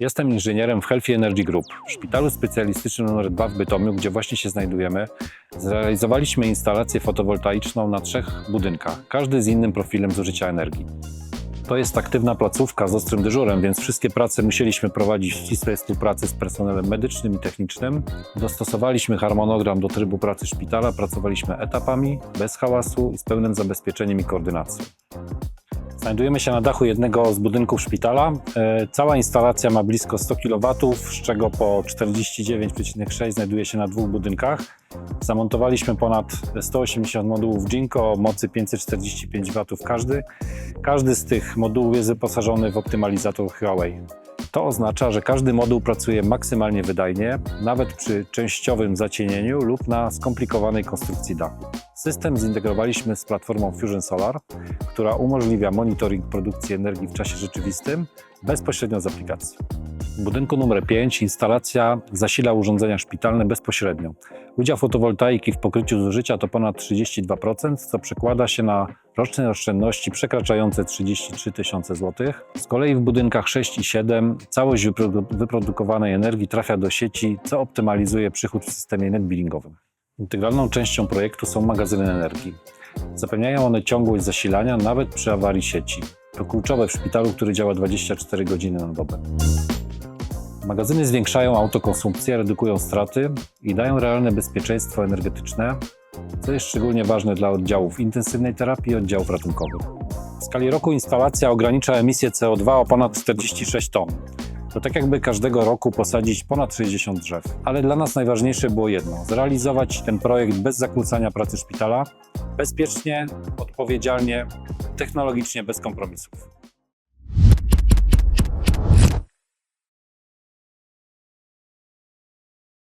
Jestem inżynierem w Healthy Energy Group, w szpitalu specjalistycznym nr 2 w Bytomiu, gdzie właśnie się znajdujemy. Zrealizowaliśmy instalację fotowoltaiczną na trzech budynkach, każdy z innym profilem zużycia energii. To jest aktywna placówka z ostrym dyżurem, więc wszystkie prace musieliśmy prowadzić w ścisłej współpracy z personelem medycznym i technicznym. Dostosowaliśmy harmonogram do trybu pracy szpitala, pracowaliśmy etapami, bez hałasu i z pełnym zabezpieczeniem i koordynacją. Znajdujemy się na dachu jednego z budynków szpitala. E, Cała instalacja ma blisko 100 kW, z czego po 49,6 znajduje się na dwóch budynkach. Zamontowaliśmy ponad 180 modułów Jinko o mocy 545 W każdy. Każdy z tych modułów jest wyposażony w optymalizator Huawei. To oznacza, że każdy moduł pracuje maksymalnie wydajnie, nawet przy częściowym zacienieniu lub na skomplikowanej konstrukcji dachu. System zintegrowaliśmy z platformą Fusion Solar, która umożliwia monitoring produkcji energii w czasie rzeczywistym bezpośrednio z aplikacji. W budynku numer 5 instalacja zasila urządzenia szpitalne bezpośrednio. Udział fotowoltaiki w pokryciu zużycia to ponad 32%, co przekłada się na roczne oszczędności przekraczające 33 tysiące złotych. Z kolei w budynkach 6 i 7 całość wyprodu- wyprodukowanej energii trafia do sieci, co optymalizuje przychód w systemie netbillingowym. Integralną częścią projektu są magazyny energii. Zapewniają one ciągłość zasilania nawet przy awarii sieci. To kluczowe w szpitalu, który działa 24 godziny na dobę. Magazyny zwiększają autokonsumpcję, redukują straty i dają realne bezpieczeństwo energetyczne, co jest szczególnie ważne dla oddziałów intensywnej terapii i oddziałów ratunkowych. W skali roku instalacja ogranicza emisję CO2 o ponad 46 ton. To tak jakby każdego roku posadzić ponad 60 drzew. Ale dla nas najważniejsze było jedno: zrealizować ten projekt bez zakłócania pracy szpitala, bezpiecznie, odpowiedzialnie, technologicznie bez kompromisów.